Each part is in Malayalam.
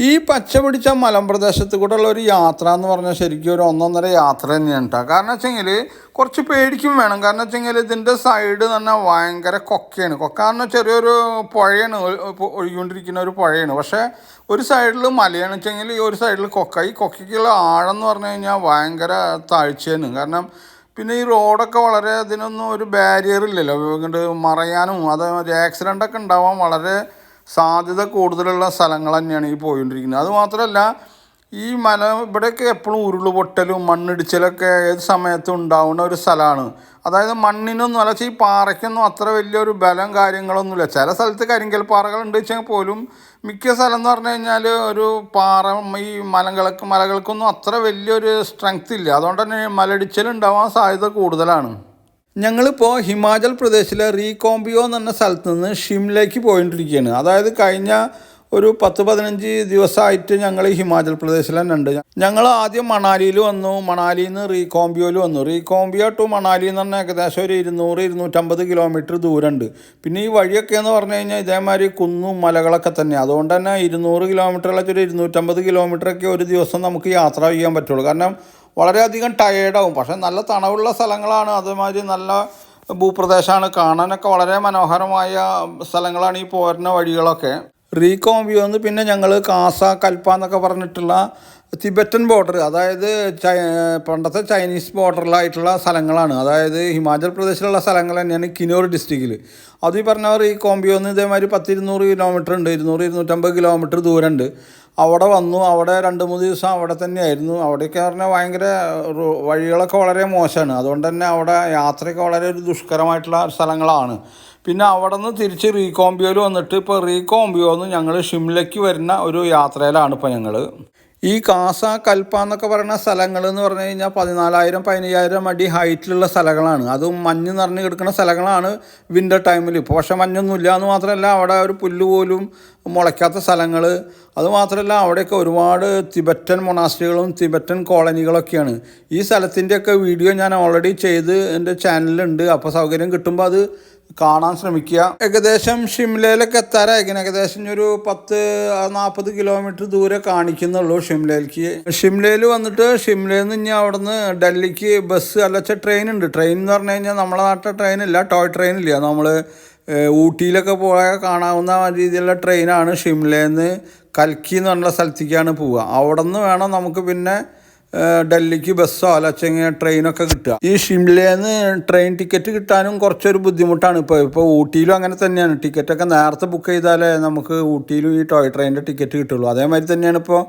ഈ പച്ച പിടിച്ച മലമ്പ്രദേശത്ത് കൂടെ ഉള്ള ഒരു യാത്ര എന്ന് പറഞ്ഞാൽ ശരിക്കും ഒരു ഒന്നൊന്നര യാത്ര തന്നെയാണ് കേട്ടോ കാരണം വെച്ചെങ്കിൽ കുറച്ച് പേടിക്കും വേണം. കാരണം വെച്ചെങ്കിൽ ഇതിന്റെ സൈഡ് തന്നെ ഭയങ്കര കൊക്കയാണ്. കൊക്കാന്ന് ചെറിയൊരു പുഴയാണ്. ഒഴുകിക്കൊണ്ടിരിക്കുന്ന ഒരു പുഴയാണ്. പക്ഷേ ഒരു സൈഡിൽ മലയാണ്. വെച്ചെങ്കിൽ ഈ ഒരു സൈഡിൽ കൊക്ക. ഈ കൊക്കയ്ക്കുള്ള ആഴം എന്ന് പറഞ്ഞു കഴിഞ്ഞാൽ ഭയങ്കര താഴ്ചയാണ്. കാരണം പിന്നെ ഈ റോഡൊക്കെ വളരെ അതിനൊന്നും ഒരു ബാരിയർ ഇല്ലല്ലോ. ഇങ്ങോട്ട് മറയാനും അതേമാതിരി ആക്സിഡന്റ് ഒക്കെ ഉണ്ടാവാൻ വളരെ സാധ്യത കൂടുതലുള്ള സ്ഥലങ്ങൾ തന്നെയാണ് ഈ പോയിക്കൊണ്ടിരിക്കുന്നത്. അതുമാത്രമല്ല ഈ മല ഇവിടെയൊക്കെ എപ്പോഴും ഉരുളുപൊട്ടലും മണ്ണിടിച്ചിലൊക്കെ ഏത് സമയത്തും ഉണ്ടാവുന്ന ഒരു സ്ഥലമാണ്. അതായത് മണ്ണിനൊന്നും അല്ല ഈ പാറയ്ക്കൊന്നും അത്ര വലിയൊരു ബലം കാര്യങ്ങളൊന്നുമില്ല. ചില സ്ഥലത്ത് കരിങ്കൽ പാറകൾ ഉണ്ട് വെച്ചാൽ പോലും മിക്ക സ്ഥലം എന്ന് പറഞ്ഞു കഴിഞ്ഞാൽ ഒരു പാറ ഈ മലകൾക്ക് മലകൾക്കൊന്നും അത്ര വലിയൊരു സ്ട്രെങ്ത് ഇല്ല. അതുകൊണ്ട് തന്നെ മലടിച്ചിലുണ്ടാവാൻ സാധ്യത കൂടുതലാണ്. ഞങ്ങളിപ്പോൾ ഹിമാചൽ പ്രദേശിലെ റീകോംബിയോ എന്ന് പറഞ്ഞ സ്ഥലത്ത് നിന്ന് ഷിംലേക്ക് പോയിട്ടിരിക്കുകയാണ് അതായത് കഴിഞ്ഞ ഒരു പത്ത് പതിനഞ്ച് ദിവസമായിട്ട് ഞങ്ങൾ ഹിമാചൽ പ്രദേശിൽ തന്നെ ഉണ്ട്. ഞങ്ങൾ ആദ്യം മണാലിയിൽ വന്നു. മണാലിയിൽ നിന്ന് റീകോംബിയോയിൽ വന്നു. റീകോംബിയോ ടു മണാലി എന്ന് പറഞ്ഞാൽ ഏകദേശം ഒരു ഇരുന്നൂറ് ഇരുന്നൂറ്റമ്പത് കിലോമീറ്റർ ദൂരമുണ്ട്. പിന്നെ ഈ വഴിയൊക്കെ എന്ന് പറഞ്ഞു കഴിഞ്ഞാൽ ഇതേമാതിരി കുന്നും മലകളൊക്കെ തന്നെ. അതുകൊണ്ട് തന്നെ ഇരുന്നൂറ് കിലോമീറ്ററിലൊക്കെ ഒരു ഇരുന്നൂറ്റമ്പത് കിലോമീറ്ററൊക്കെ ഒരു ദിവസം നമുക്ക് യാത്ര ചെയ്യാൻ പറ്റുള്ളൂ. കാരണം വളരെയധികം ടയേർഡാവും പക്ഷെ നല്ല തണവുള്ള സ്ഥലങ്ങളാണ്. അതേമാതിരി നല്ല ഭൂപ്രദേശമാണ് കാണാനൊക്കെ വളരെ മനോഹരമായ സ്ഥലങ്ങളാണ് ഈ പോരുന്ന വഴികളൊക്കെ. റീകോംബിയോന്ന് പിന്നെ ഞങ്ങൾ കാസ കൽപ്പ എന്നൊക്കെ പറഞ്ഞിട്ടുള്ള തിബറ്റൻ ബോർഡർ അതായത് ചൈ പണ്ടത്തെ ചൈനീസ് ബോർഡറിലായിട്ടുള്ള സ്ഥലങ്ങളാണ്. അതായത് ഹിമാചൽ പ്രദേശിലുള്ള സ്ഥലങ്ങൾ തന്നെയാണ് കിനോർ ഡിസ്ട്രിക്റ്റിൽ അത് ഈ പറഞ്ഞ റീകോംബിയോന്ന് ഇതേമാതിരി പത്തിരുന്നൂറ് കിലോമീറ്റർ ഉണ്ട്. ഇരുന്നൂറ് ഇരുന്നൂറ്റമ്പത് കിലോമീറ്റർ ദൂരമുണ്ട് അവിടെ വന്നു. അവിടെ രണ്ട് മൂന്ന് ദിവസം അവിടെ തന്നെയായിരുന്നു. അവിടെയൊക്കെ പറഞ്ഞാൽ ഭയങ്കര വഴികളൊക്കെ വളരെ മോശമാണ്. അതുകൊണ്ട് തന്നെ അവിടെ യാത്രയൊക്കെ വളരെ ഒരു ദുഷ്കരമായിട്ടുള്ള സ്ഥലങ്ങളാണ്. പിന്നെ അവിടെ നിന്ന് തിരിച്ച് റീകോംബിയോയിൽ വന്നിട്ട് ഇപ്പോൾ റീകോംബിയോന്ന് ഞങ്ങൾ ഷിംലയ്ക്ക് വരുന്ന ഒരു യാത്രയിലാണ് ഇപ്പോൾ ഞങ്ങൾ ഈ കാസ കൽപ്പ എന്നൊക്കെ പറയുന്ന സ്ഥലങ്ങൾ എന്ന് പറഞ്ഞു കഴിഞ്ഞാൽ പതിനാലായിരം പതിനയ്യായിരം അടി ഹൈറ്റിലുള്ള സ്ഥലങ്ങളാണ്. അതും മഞ്ഞ് നിറഞ്ഞു കിടക്കുന്ന സ്ഥലങ്ങളാണ് വിന്റർ ടൈമിൽ ഇപ്പോൾ പക്ഷേ മഞ്ഞൊന്നുമില്ല എന്ന് മാത്രമല്ല അവിടെ ഒരു പുല്ല് പോലും മുളയ്ക്കാത്ത സ്ഥലങ്ങൾ. അതുമാത്രമല്ല അവിടെയൊക്കെ ഒരുപാട് തിബറ്റൻ മൊണാസ്ട്രികളും തിബറ്റൻ കോളനികളൊക്കെയാണ്. ഈ സ്ഥലത്തിന്റെയൊക്കെ വീഡിയോ ഞാൻ ഓൾറെഡി ചെയ്ത് എന്റെ ചാനലിലുണ്ട് അപ്പോൾ സൗകര്യം കിട്ടുമ്പോൾ അത് കാണാൻ ശ്രമിക്കുക. ഏകദേശം ഷിംലയിലൊക്കെ എത്താറായിരിക്കും. ഏകദേശം ഒരു പത്ത് നാൽപ്പത് കിലോമീറ്റർ ദൂരെ കാണിക്കുന്നുള്ളൂ ഷിംലയിലേക്ക്. ഷിംലയിൽ വന്നിട്ട് ഷിംലയിൽ നിന്ന് ഇനി അവിടുന്ന് ഡൽഹിക്ക് ബസ് അല്ലച്ച ട്രെയിൻ ഉണ്ട്. ട്രെയിൻ എന്ന് പറഞ്ഞു കഴിഞ്ഞാൽ നമ്മളെ നാട്ടിലെ ട്രെയിൻ ഇല്ല ടോയ് ട്രെയിൻ ഇല്ല. നമ്മൾ ഊട്ടിയിലൊക്കെ പോയാൽ കാണാവുന്ന രീതിയിലുള്ള ട്രെയിനാണ് ഷിംലയിൽ നിന്ന് കൽക്കി എന്ന് പറഞ്ഞ സ്ഥലത്തേക്കാണ് പോവുക. അവിടെ നിന്ന് വേണം നമുക്ക് പിന്നെ ഡൽഹിക്ക് ബസ്സോ അല്ലച്ചെങ്കിൽ ട്രെയിനൊക്കെ കിട്ടുക. ഈ ഷിംലയിൽ ട്രെയിൻ ടിക്കറ്റ് കിട്ടാനും കുറച്ചൊരു ബുദ്ധിമുട്ടാണ്. ഇപ്പോൾ ഇപ്പോൾ ഊട്ടിയിലും അങ്ങനെ തന്നെയാണ്. ടിക്കറ്റൊക്കെ നേരത്തെ ബുക്ക് ചെയ്താലേ നമുക്ക് ഊട്ടിയിലും ഈ ടോയ് ട്രെയിനിന്റെ ടിക്കറ്റ് കിട്ടുള്ളൂ. അതേമാതിരി തന്നെയാണ് ഇപ്പോൾ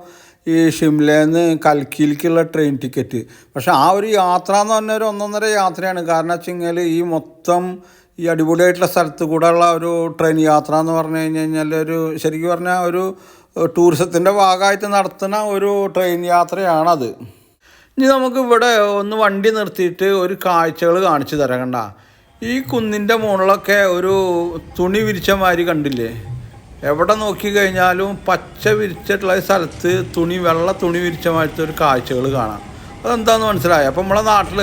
ഈ ഷിംലയിൽ നിന്ന് കൽക്കിയിലേക്കുള്ള ട്രെയിൻ ടിക്കറ്റ് പക്ഷേ ആ ഒരു യാത്ര എന്ന് പറഞ്ഞാൽ ഒരു ഒന്നൊന്നര യാത്രയാണ്. കാരണം വെച്ച് കഴിഞ്ഞാൽ ഈ മൊത്തം ഈ അടിപൊളിയായിട്ടുള്ള സ്ഥലത്ത് കൂടെ ഉള്ള ഒരു ട്രെയിൻ യാത്ര എന്ന് പറഞ്ഞു കഴിഞ്ഞ് കഴിഞ്ഞാൽ ഒരു ശരിക്കും പറഞ്ഞാൽ ഒരു ടൂറിസത്തിന്റെ ഭാഗമായിട്ട് നടത്തുന്ന ഒരു ട്രെയിൻ യാത്രയാണത്. ഇനി നമുക്ക് ഇവിടെ ഒന്ന് വണ്ടി നിർത്തിയിട്ട് ഒരു കാഴ്ചകൾ കാണിച്ചു തരകണ്ട ഈ കുന്നിന്റെ മുകളിലൊക്കെ ഒരു തുണി വിരിച്ച മാതിരി കണ്ടില്ലേ? എവിടെ നോക്കി കഴിഞ്ഞാലും പച്ച വിരിച്ചിട്ടുള്ള സ്ഥലത്ത് തുണി വെള്ള തുണി വിരിച്ച മാതിരത്തെ ഒരു കാഴ്ചകൾ കാണാം. അതെന്താണെന്ന് മനസ്സിലായി? അപ്പം നമ്മളെ നാട്ടിൽ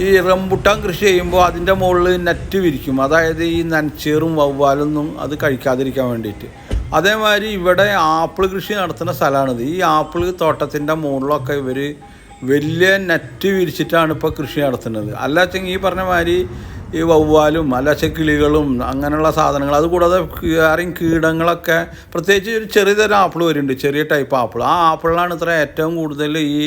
ഈ റംബുട്ടാൻ കൃഷി ചെയ്യുമ്പോൾ അതിന്റെ മുകളിൽ നെറ്റ് വിരിക്കും. അതായത് ഈ നനച്ചീറും വവ്വാലൊന്നും അത് കഴിക്കാതിരിക്കാൻ വേണ്ടിയിട്ട്. അതേമാതിരി ഇവിടെ ആപ്പിൾ കൃഷി നടത്തുന്ന സ്ഥലമാണിത്. ഈ ആപ്പിൾ തോട്ടത്തിന്റെ മുകളിലൊക്കെ ഇവർ വലിയ നെറ്റ് വിരിച്ചിട്ടാണ് ഇപ്പോൾ കൃഷി നടത്തുന്നത്. അല്ലാച്ചെങ്കിൽ ഈ പറഞ്ഞ മാതിരി ഈ വവ്വാലും അല്ലാച്ച കിളികളും അങ്ങനെയുള്ള സാധനങ്ങൾ അതുകൂടാതെ ആരെയും കീടങ്ങളൊക്കെ പ്രത്യേകിച്ച് ഒരു ചെറിയ തരം ആപ്പിൾ വരുന്നുണ്ട് ചെറിയ ടൈപ്പ് ആപ്പിൾ. ആ ആപ്പിളിലാണ് ഇത്ര ഏറ്റവും കൂടുതൽ ഈ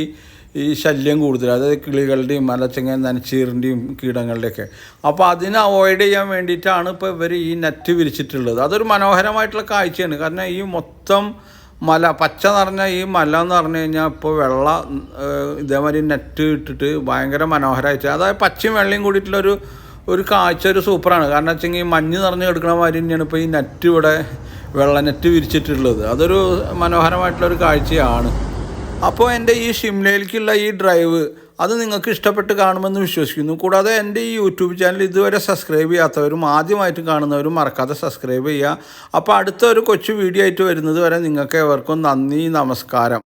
ഈ ശല്യം കൂടുതൽ അതായത് കിളികളുടെയും അല്ലച്ചെങ്കിൽ നനച്ചീറിന്റെയും കീടങ്ങളുടെയൊക്കെ. അപ്പോൾ അതിനെ അവോയ്ഡ് ചെയ്യാൻ വേണ്ടിയിട്ടാണ് ഇപ്പോൾ ഇവർ ഈ നെറ്റ് വിരിച്ചിട്ടുള്ളത്. അതൊരു മനോഹരമായിട്ടുള്ള കാഴ്ചയാണ്. കാരണം ഈ മൊത്തം മല പച്ച നിറഞ്ഞ ഈ മല എന്ന് പറഞ്ഞു കഴിഞ്ഞാൽ ഇപ്പോൾ വെള്ള ഇതേമാതിരി നെറ്റ് ഇട്ടിട്ട് ഭയങ്കര മനോഹരമായിട്ട് അതായത് പച്ചയും വെള്ളയും കൂടിയിട്ടുള്ളൊരു ഒരു കാഴ്ച ഒരു സൂപ്പറാണ്. കാരണം വെച്ചെങ്കിൽ മഞ്ഞ് നിറഞ്ഞ് കിടക്കുന്ന മാതിരി തന്നെയാണ് ഇപ്പോൾ ഈ നെറ്റ് ഇവിടെ വെള്ള നെറ്റ് വിരിച്ചിട്ടുള്ളത്. അതൊരു മനോഹരമായിട്ടുള്ളൊരു കാഴ്ചയാണ്. അപ്പോൾ എന്റെ ഈ ഷിംലയിലേക്കുള്ള ഈ ഡ്രൈവ് അത് നിങ്ങൾക്ക് ഇഷ്ടപ്പെട്ട് കാണുമെന്ന് വിശ്വസിക്കുന്നു. കൂടാതെ എന്റെ ഈ യൂട്യൂബ് ചാനൽ ഇതുവരെ സബ്സ്ക്രൈബ് ചെയ്യാത്തവരും ആദ്യമായിട്ട് കാണുന്നവരും മറക്കാതെ സബ്സ്ക്രൈബ് ചെയ്യുക. അപ്പോൾ അടുത്ത ഒരു കൊച്ചു വീഡിയോ ആയിട്ട് വരുന്നത് വരെ നിങ്ങൾക്ക് എവർക്കും നന്ദി നമസ്കാരം.